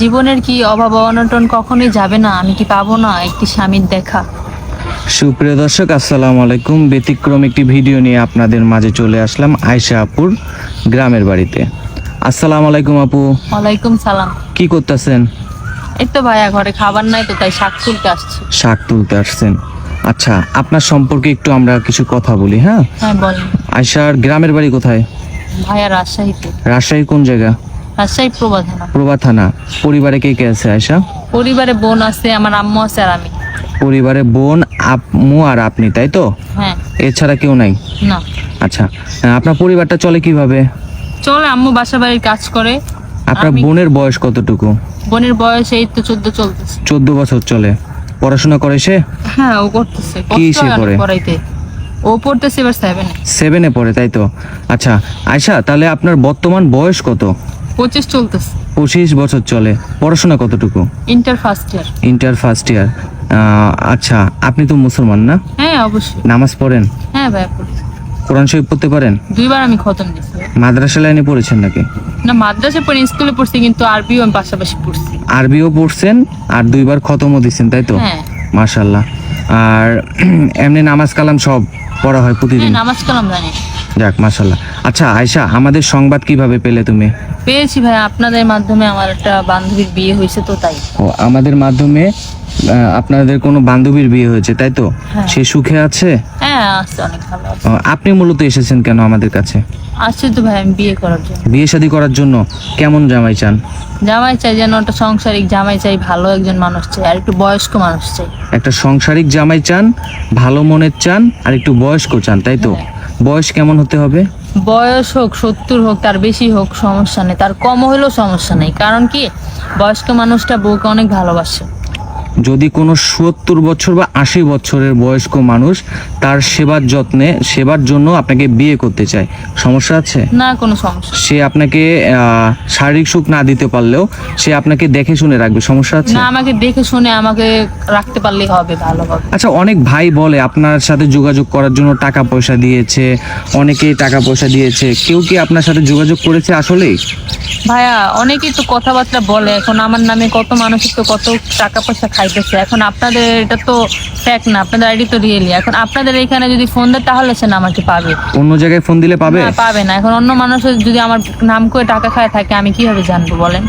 জীবনের কি অভাব অনটন কখনোই যাবে না? আমি কি পাবো না একটি স্বামীর দেখা? সুপ্রিয় দর্শক আসসালামু আলাইকুম। ব্যতিক্রম একটি ভিডিও নিয়ে আপনাদের মাঝে চলে আসলাম আয়শা আপুর গ্রামের বাড়িতে। আসসালামু আলাইকুম আপু। ওয়ালাইকুম সালাম। কি করতেছেন? এই তো ভাইয়া ঘরে খাবার নাই তো তাই শাক তুলতে আসছি। শাক তুলতে আসছেন। আচ্ছা আপনার সম্পর্কে একটু আমরা কিছু কথা বলি হ্যাঁ? হ্যাঁ বলেন। আয়শার গ্রামের বাড়ি কোথায়? ভাইয়া রাজশাহীতে। রাজশাহী কোন জায়গা? রাজশাহী প্রবাধানা প্রভা থানা। পরিবারে কে কে আছে আয়শা? পরিবারে বোন আছে আমার আম্মু আছে আর আমি। পরিবারে বোন আম্মু আর আপনি তাই তো? হ্যাঁ। এছাড়া কেউ নাই? না। আচ্ছা আপনার পরিবারটা চলে কীভাবে? চলে আম্মু বাসা বাড়ির কাজ করে। আপনার বোনের বয়স কতটুকু? বোনের বয়স এই তো চোদ্দ চলতেছে। চোদ্দ বছর চলে। পড়াশোনা করে সে? হ্যাঁ ও করতেছে। কি সে করে? পড়াইতে। ও পড়তেছে এবার সেভেনে সেভেনে পড়ে তাই তো? আচ্ছা আয়শা তাহলে আপনার বর্তমান বয়স কত? পঁচিশ চলতেছে। পঁচিশ বছর চলে। পড়াশোনা কতটুকু? Inter first year inter first year আচ্ছা আপনি তো মুসলমান না? হ্যাঁ অবশ্যই। নামাজ পড়েন? হ্যাঁ পড়ি। কোরআন শরীফ পড়তে পারেন? দুইবার আমি খতম দিছি। মাদ্রাসা লাইনে পড়েছেন নাকি? না মাদ্রাসা পড়ি স্কুলে পড়ছি কিন্তু আরবিও আমি পাশাপাশি পড়ছি। আরবিও পড়ছেন আর দুইবার খতমও দিচ্ছেন তাই তো? হ্যাঁ। মাশাল্লাহ আর এমনি নামাজ কালাম সব পড়া হয় হ্যাঁ প্রতিদিন? নামাজ কালাম জানি। যাক মাশাল্লাহ আচ্ছা আয়শা আমাদের সংবাদ কীভাবে পেলে তুমি? পেয়েছি ভাই আপনাদের মাধ্যমে আমার একটা বান্ধবীর বিয়ে হয়েছে তো তাই। ও আমাদের মাধ্যমে আপনাদের কোনো বান্ধবীর বিয়ে হয়েছে তাই তো? হ্যাঁ। সে সুখে আছে? হ্যাঁ আছে অনেক ভালো আছে। আপনি মূলত এসেছেন কেন আমাদের কাছে? আসছে তো ভাই আমি বিয়ে করার জন্য। বিয়ে শাদী করার জন্য কেমন জামাই চান? জামাই চাই যেন একটা সংসারিক জামাই চাই ভালো একজন মানুষ চাই আর একটু বয়স্ক মানুষ চাই। একটা সংসারিক জামাই চান ভালো মনের চান আর একটু বয়স্ক চান তাই তো? হ্যাঁ। বয়স কেমন হতে হবে? বয়স হোক, সত্তর হোক, তার বেশি হোক, সমস্যা নেই। তার কম হলেও সমস্যা নেই। কারণ কি? বয়স্ক মানুষটা বউকে অনেক ভালোবাসে। যদি কোনো সত্তর বছর বা আশি বছরের বয়স্ক মানুষ তার সেবার যত্নে সেবার জন্য আপনাকে বিয়ে করতে চায় সমস্যা আছে? না কোনো সমস্যা সে আপনাকে শারীরিক সুখ না দিতে পারলেও সে আপনাকে দেখে শুনে রাখবে সমস্যা আছে? না আমাকে দেখে শুনে আমাকে রাখতে পারলেই হবে ভালোভাবে আচ্ছা অনেক ভাই বলে আপনার সাথে যোগাযোগ করার জন্য টাকা পয়সা দিয়েছে অনেকেই টাকা পয়সা দিয়েছে কেউ কি আপনার সাথে যোগাযোগ করেছে আসলেই? ভাইয়া অনেকেই তো কথাবার্তা বলে এখন আমার নামে কত মানুষের তো কত টাকা পয়সা খাইতেছে এখন আপনাদের এটা তো ফ্যাক না আপনাদের আইডি তো রিয়েলি এখন আপনাদের এখানে যদি ফোন দেয় তাহলে সে আমাকে পাবে। অন্য জায়গায় ফোন দিলে পাবে? পাবে না। এখন অন্য মানুষের যদি আমার নাম করে টাকা খায় থাকে আমি কীভাবে জানব বলেন?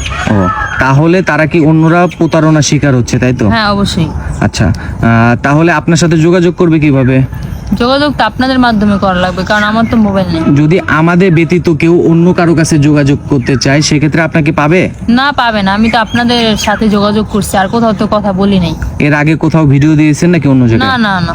তাহলে তারা কি অন্যরা প্রতারণা শিকার হচ্ছে তাই তো? হ্যাঁ অবশ্যই। আচ্ছা তাহলে আপনার সাথে যোগাযোগ করবে কীভাবে? যোগাযোগ তো আপনাদের মাধ্যমে করা লাগবে কারণ আমার তো মোবাইল নেই। যদি আমাদের ব্যতীত কেউ অন্য কারও কাছে যোগাযোগ করতে চায় সেক্ষেত্রে আপনাকে পাবে? না পাবে না। আমি তো আপনাদের সাথে যোগাযোগ করছি আর কোথাও তো কথা বলি নাই। এর আগে কোথাও ভিডিও দিয়েছেন নাকি অন্য জায়গায়? না না না।